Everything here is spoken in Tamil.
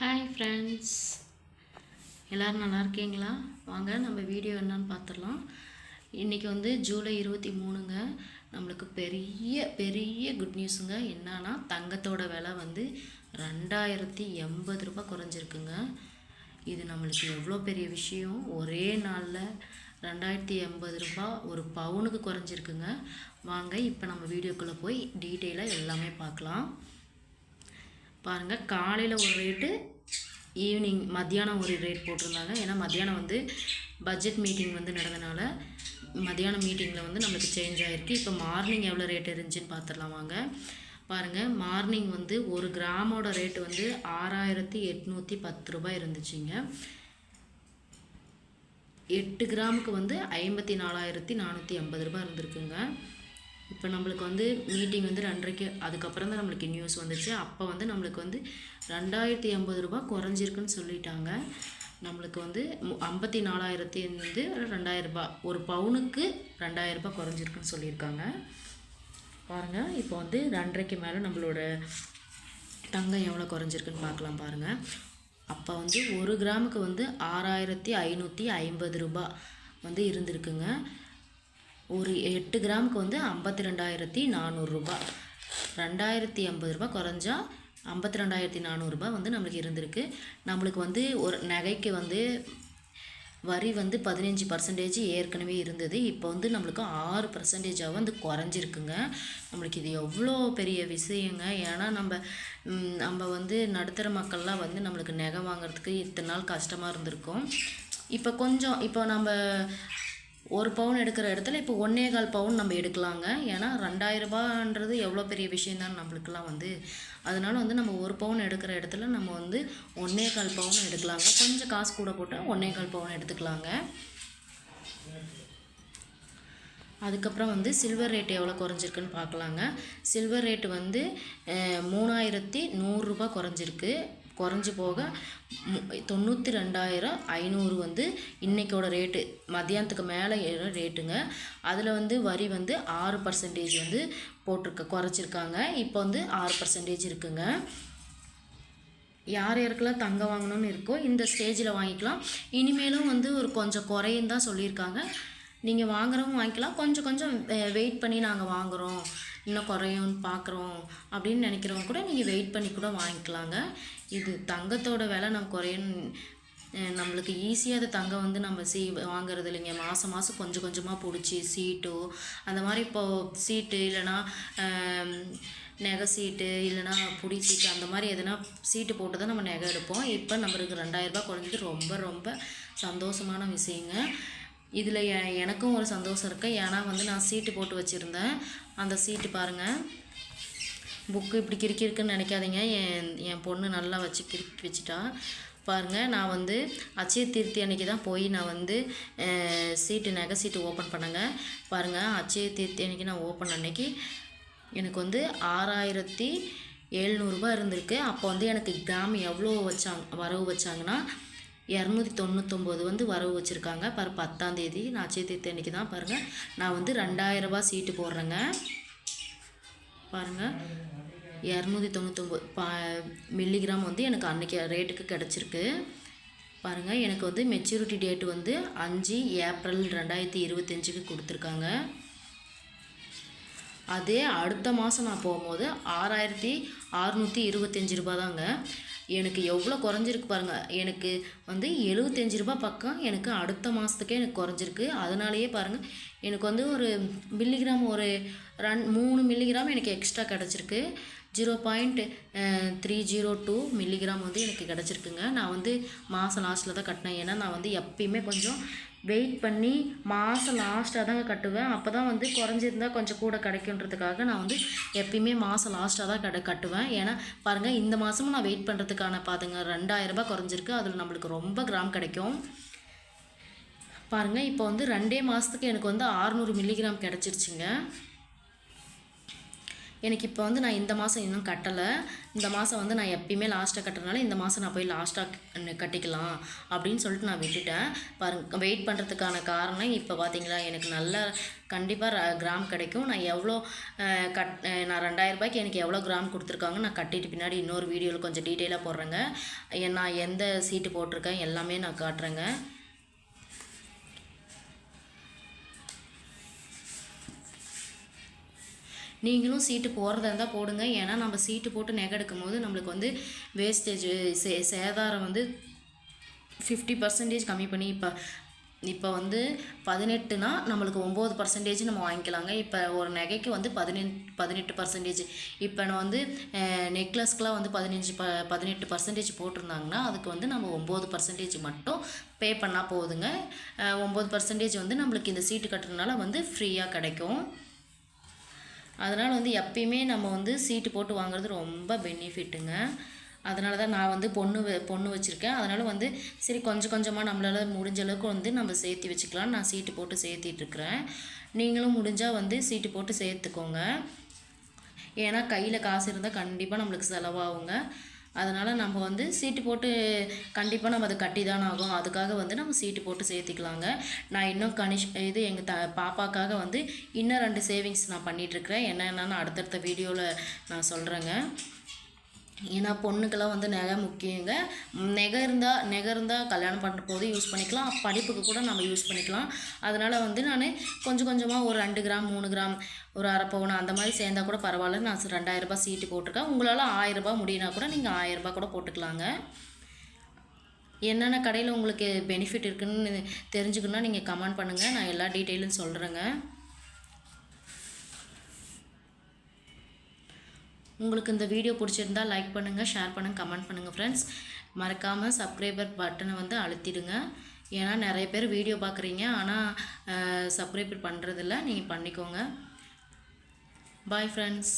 ஹாய் ஃப்ரெண்ட்ஸ் எல்லோரும் நல்லா இருக்கீங்களா? வாங்க நம்ம வீடியோ என்னன்னு பார்த்துடலாம். இன்றைக்கி வந்து ஜூலை இருபத்தி மூணுங்க. நம்மளுக்கு பெரிய பெரிய குட் நியூஸுங்க என்னன்னா தங்கத்தோட விலை வந்து ரெண்டாயிரத்தி எண்பது ரூபாய் குறைஞ்சிருக்குங்க. இது நம்மளுக்கு எவ்வளோ பெரிய விஷயம்? ஒரே நாளில் ரெண்டாயிரத்தி எண்பது ரூபா ஒரு பவுனுக்கு குறைஞ்சிருக்குங்க. வாங்க இப்போ நம்ம வீடியோக்குள்ளே போய் டீட்டெயிலாக எல்லாமே பார்க்கலாம். பாருங்கள் காலையில் ஒரு ரேட்டு ஈவினிங் மத்தியானம் ஒரு ரேட் போட்டிருந்தாங்க. ஏன்னா மத்தியானம் வந்து பட்ஜெட் மீட்டிங் வந்து நடந்தனால மத்தியானம் மீட்டிங்கில் வந்து நம்மளுக்கு சேஞ்ச் ஆகிருக்கு இப்போ மார்னிங் எவ்வளோ ரேட் இருந்துச்சுன்னு பார்த்துடலாம் வாங்க. பாருங்கள் மார்னிங் வந்து ஒரு கிராமோட ரேட்டு வந்து ஆறாயிரத்தி எட்நூற்றி பத்து ரூபாய் இருந்துச்சுங்க. எட்டு கிராமுக்கு வந்து ஐம்பத்தி நாலாயிரத்தி நானூற்றி ஐம்பது ரூபாய் இருந்திருக்குங்க. இப்போ நம்மளுக்கு வந்து மீட்டிங் வந்து ரெண்டரைக்கு அதுக்கப்புறம் தான் நம்மளுக்கு நியூஸ் வந்துச்சு. அப்போ வந்து நம்மளுக்கு வந்து ரெண்டாயிரத்தி எண்பது ரூபாய் குறைஞ்சிருக்குன்னு சொல்லிட்டாங்க. நம்மளுக்கு வந்து மு- ஐம்பத்தி நாலாயிரத்தி வந்து ரெண்டாயிரம் ரூபாய் ஒரு பவுனுக்கு ரெண்டாயிரம் குறைஞ்சிருக்குன்னு சொல்லியிருக்காங்க. பாருங்கள் இப்போ வந்து ரெண்டரைக்கு மேலே நம்மளோட தங்கம் எவ்வளோ குறைஞ்சிருக்குன்னு பார்க்கலாம் பாருங்கள் அப்போ வந்து ஒரு கிராமுக்கு வந்து ஆறாயிரத்தி ஐநூற்றி ஐம்பது ரூபா வந்து இருந்திருக்குங்க. ஒரு எட்டு கிராமுக்கு வந்து ஐம்பத்தி ரெண்டாயிரத்தி நானூறுரூபா ரெண்டாயிரத்தி எண்பது ரூபாய் குறைஞ்சா ஐம்பத்தி ரெண்டாயிரத்தி நானூறுரூபா வந்து நம்மளுக்கு இருந்திருக்கு. நம்மளுக்கு வந்து ஒரு நகைக்கு வந்து வரி வந்து பதினஞ்சு பர்சன்டேஜ் ஏற்கனவே இருந்தது. இப்போ வந்து நம்மளுக்கு ஆறு பர்சன்டேஜாக வந்து குறைஞ்சிருக்குங்க. நம்மளுக்கு இது எவ்வளோ பெரிய விஷயங்க. ஏன்னா நம்ம நம்ம வந்து நடுத்தர மக்கள்லாம் வந்து நம்மளுக்கு நகை வாங்குறதுக்கு இத்தனை நாள் கஷ்டமாக இருந்திருக்கும். இப்போ கொஞ்சம் இப்போ நம்ம ஒரு பவுன் எடுக்கிற இடத்துல இப்போ ஒன்னே கால் பவுன் நம்ம எடுக்கலாங்க. ஏன்னா ரெண்டாயிரம் ரூபான்றது எவ்வளோ பெரிய விஷயந்தான் நம்மளுக்கெல்லாம் வந்து. அதனால வந்து நம்ம ஒரு பவுன் எடுக்கிற இடத்துல நம்ம வந்து ஒன்னே கால் பவுன் எடுக்கலாங்க. கொஞ்சம் காசு கூட போட்டால் ஒன்னே கால் பவுன் எடுத்துக்கலாங்க. அதுக்கப்புறம் வந்து சில்வர் ரேட் எவ்வளோ குறைஞ்சிருக்குன்னு பார்க்கலாங்க. சில்வர் ரேட்டு வந்து மூணாயிரத்தி நூறுரூபா குறைஞ்சிருக்கு. குறைஞ்சி போக தொண்ணூற்றி ரெண்டாயிரம் ஐநூறு வந்து இன்னைக்கோட ரேட்டு மதியானத்துக்கு மேலே ஏற ரேட்டுங்க அதில் வந்து வரி வந்து ஆறு பர்சன்டேஜ் வந்து போட்டிருக்க குறைச்சிருக்காங்க. இப்போ வந்து ஆறு பர்சன்டேஜ் இருக்குங்க. யார் யாருக்கெல்லாம் தங்கம் வாங்கணும்னு இருக்கோ இந்த ஸ்டேஜில் வாங்கிக்கலாம். இனிமேலும் வந்து ஒரு கொஞ்சம் குறையும் தான் சொல்லியிருக்காங்க. நீங்கள் வாங்குறவங்க வாங்கிக்கலாம். கொஞ்சம் கொஞ்சம் வெயிட் பண்ணி நாங்கள் வாங்குகிறோம் இன்னும் குறையும்னு பார்க்குறோம் அப்படின்னு நினைக்கிறவங்க கூட நீங்கள் வெயிட் பண்ணி கூட வாங்கிக்கலாங்க. இது தங்கத்தோட விலை நம்ம குறையும். நம்மளுக்கு ஈஸியாக அது தங்கம் வந்து நம்ம சீ வாங்குறது இல்லைங்க. மாதம் மாதம் கொஞ்சம் கொஞ்சமாக பிடிச்சி சீட்டோ அந்த மாதிரி இப்போது சீட்டு இல்லைன்னா நகை சீட்டு இல்லைன்னா புடி சீட்டு அந்த மாதிரி எதனா சீட்டு போட்டு தான் நம்ம நகை எடுப்போம். இப்போ நம்மளுக்கு ரெண்டாயிரரூபா குறைஞ்சது ரொம்ப ரொம்ப சந்தோஷமான விஷயங்க. இதில் எனக்கும் ஒரு சந்தோஷம் இருக்குது ஏன்னா வந்து நான் சீட்டு போட்டு வச்சுருந்தேன். அந்த சீட்டு பாருங்கள் புக்கு இப்படி கிறுக்கிருக்குன்னு நினைக்காதீங்க. என் என் பொண்ணு நல்லா வச்சு கிறுக்கி வச்சுட்டா. பாருங்கள் நான் வந்து அச்சய தீர்த்தி அன்னைக்கு தான் போய் நான் வந்து சீட்டு நகை சீட்டு ஓப்பன் பண்ணேங்க. பாருங்கள் அச்சய தீர்த்தி அன்னைக்கு நான் ஓப்பன் அன்னைக்கு எனக்கு வந்து ஆறாயிரத்தி எழுநூறுபா இருந்திருக்கு. அப்போ வந்து எனக்கு கிராம் எவ்வளோ வச்சாங்க வரவு வச்சாங்கன்னா இரநூத்தி தொண்ணூத்தொம்பது வந்து வரவு வச்சுருக்காங்க. பாரு பத்தாந்தேதி நாச்சே அச்சய தீர்த்தி அன்னைக்கு தான் பாருங்கள் நான் வந்து ரெண்டாயிரரூபா சீட்டு போடுறேங்க. பாருங்கள் இரநூத்தி தொண்ணூத்தொம்பது பா மில்லிகிராம் வந்து எனக்கு அன்னைக்கு ரேட்டுக்கு கிடச்சிருக்கு. பாருங்கள் எனக்கு வந்து மெச்சூரிட்டி டேட் வந்து அஞ்சு ஏப்ரல் ரெண்டாயிரத்தி இருபத்தஞ்சுக்கு கொடுத்துருக்காங்க. அதே அடுத்த மாதம் நான் போகும்போது ஆறாயிரத்தி அறுநூற்றி இருபத்தஞ்சி ரூபா தாங்க. எனக்கு எவ்வளோ குறைஞ்சிருக்கு பாருங்கள் எனக்கு வந்து எழுபத்தஞ்சி ரூபாய் பக்கம் எனக்கு அடுத்த மாதத்துக்கே எனக்கு குறைஞ்சிருக்கு. அதனாலேயே பாருங்கள் எனக்கு வந்து ஒரு மில்லிகிராம் ஒரு ரன் மூணு மில்லிகிராம் எனக்கு எக்ஸ்ட்ரா கிடச்சிருக்கு. Zero point three zero two milligram வந்து எனக்கு கிடச்சிருக்குங்க. நான் வந்து மாதம் லாஸ்ட்டில் தான் கட்டினேன். ஏன்னா நான் வந்து எப்பயுமே கொஞ்சம் வெயிட் பண்ணி மாதம் லாஸ்ட்டாக தாங்க கட்டுவேன். அப்போ தான் வந்து குறைஞ்சிருந்தா கொஞ்சம் கூட கிடைக்குன்றதுக்காக நான் வந்து எப்பயுமே மாதம் லாஸ்ட்டாக தான் கடை கட்டுவேன். ஏன்னா பாருங்கள் இந்த மாதமும் நான் வெயிட் பண்ணுறதுக்கான பாருங்க ரெண்டாயிரரூபா குறைஞ்சிருக்கு. அதில் நம்மளுக்கு ரொம்ப கிராம் கிடைக்கும். பாருங்கள் இப்போ வந்து ரெண்டே மாதத்துக்கு எனக்கு வந்து 600 மில்லிகிராம் கிடச்சிருச்சுங்க. எனக்கு இப்போ வந்து நான் இந்த மாதம் இன்னும் கட்டலை. இந்த மாதம் வந்து நான் எப்பயுமே லாஸ்ட்டாக கட்டுறதுனால இந்த மாதம் நான் போய் லாஸ்ட்டாக கட்டிக்கலாம் அப்படின்னு சொல்லிட்டு நான் விட்டுட்டேன். பாருங்க வெயிட் பண்ணுறதுக்கான காரணம் இப்போ பார்த்தீங்களா எனக்கு நல்ல கண்டிப்பாக கிராம் கிடைக்கும். நான் எவ்வளோ கட் நான் ரெண்டாயிரம் ரூபாய்க்கு எனக்கு எவ்வளோ கிராம் கொடுத்துருக்காங்க நான் கட்டிட்டு பின்னாடி இன்னொரு வீடியோவில் கொஞ்சம் டீட்டெயிலாக போடுறேங்க. நான் எந்த சீட்டு போட்டிருக்கேன் எல்லாமே நான் காட்டுறேங்க. நீங்களும் சீட்டு போடுறதா இருந்தால் போடுங்க. ஏன்னா நம்ம சீட்டு போட்டு நகை எடுக்கும் போது நம்மளுக்கு வந்து வேஸ்டேஜ் சே சேதாரம் வந்து ஃபிஃப்டி பர்சன்டேஜ் கம்மி பண்ணி இப்போ இப்போ வந்து பதினெட்டுனா நம்மளுக்கு ஒம்பது பர்சன்டேஜ் நம்ம வாங்கிக்கலாங்க. இப்போ ஒரு நகைக்கு வந்து பதினெண் பதினெட்டு பர்சன்டேஜ் இப்போ நான் வந்து நெக்லஸ்க்கெலாம் வந்து பதினஞ்சு ப பதினெட்டு பர்சன்டேஜ் போட்டிருந்தாங்கன்னா அதுக்கு வந்து நம்ம ஒம்பது பர்சன்டேஜ் மட்டும் பே பண்ணால் போதுங்க. ஒம்பது பர்சன்டேஜ் வந்து நம்மளுக்கு இந்த சீட்டு கட்டுறதுனால வந்து ஃப்ரீயாக கிடைக்கும். அதனால் வந்து எப்பயுமே நம்ம வந்து சீட்டு போட்டு வாங்குறது ரொம்ப பெனிஃபிட்டுங்க அதனால தான் நான் வந்து பொண்ணு வ- பொண்ணு வச்சுருக்கேன். அதனால் வந்து சரி கொஞ்சம் கொஞ்சமாக நம்மளால் முடிஞ்ச அளவுக்கு வந்து நம்ம சேர்த்து வச்சுக்கலாம் நான் சீட்டு போட்டு சேர்த்திட்ருக்குறேன் நீங்களும் முடிஞ்சால் வந்து சீட்டு போட்டு சேர்த்துக்கோங்க. ஏன்னா கையில் காசு இருந்தால் கண்டிப்பாக நம்மளுக்கு செலவாகுங்க. அதனால் நம்ம வந்து சீட்டு போட்டு கண்டிப்பாக நம்ம அதை கட்டி தான் ஆகும். அதுக்காக வந்து நம்ம சீட்டு போட்டு சேர்த்திக்கலாங்க. நான் இன்னும் கனிஷ் இது எங்கள் த பாப்பாக்காக வந்து இன்னும் ரெண்டு சேவிங்ஸ் நான் பண்ணிகிட்ருக்கிறேன் என்னென்னு அடுத்தடுத்த வீடியோவில் நான் சொல்கிறேங்க ஏன்னா பொண்ணுக்கெல்லாம் வந்து நகை முக்கியங்க. நகை இருந்தால் நகை இருந்தால் கல்யாணம் பண்ணுற போது யூஸ் பண்ணிக்கலாம். படிப்புக்கு கூட நம்ம யூஸ் பண்ணிக்கலாம். அதனால் வந்து நான் கொஞ்சம் கொஞ்சமாக ஒரு ரெண்டு கிராம் மூணு கிராம் ஒரு அரை பவுன் அந்த மாதிரி சேர்ந்தா கூட பரவாயில்ல நான் ரெண்டாயிரரூபா சீட்டு போட்டிருக்கேன். உங்களால் ஆயிரரூபா முடியினா கூட நீங்கள் ஆயிரரூபா கூட போட்டுக்கலாங்க. என்னென்ன கடையில் உங்களுக்கு பெனிஃபிட் இருக்குதுன்னு தெரிஞ்சுக்கணுன்னா நீங்கள் கமெண்ட் பண்ணுங்கள் நான் எல்லா டீட்டெயிலும் சொல்கிறேங்க உங்களுக்கு இந்த வீடியோ பிடிச்சிருந்தா லைக் பண்ணுங்கள் ஷேர் பண்ணுங்கள் கமெண்ட் பண்ணுங்கள் ஃப்ரெண்ட்ஸ் மறக்காமல் சப்ஸ்கிரைபர் பட்டனை வந்து அழுத்திடுங்க. ஏன்னா நிறைய பேர் வீடியோ பார்க்குறீங்க. ஆனால் சப்ஸ்கிரைபர் பண்ணுறதில்ல நீங்கள் பண்ணிக்கோங்க. Bye friends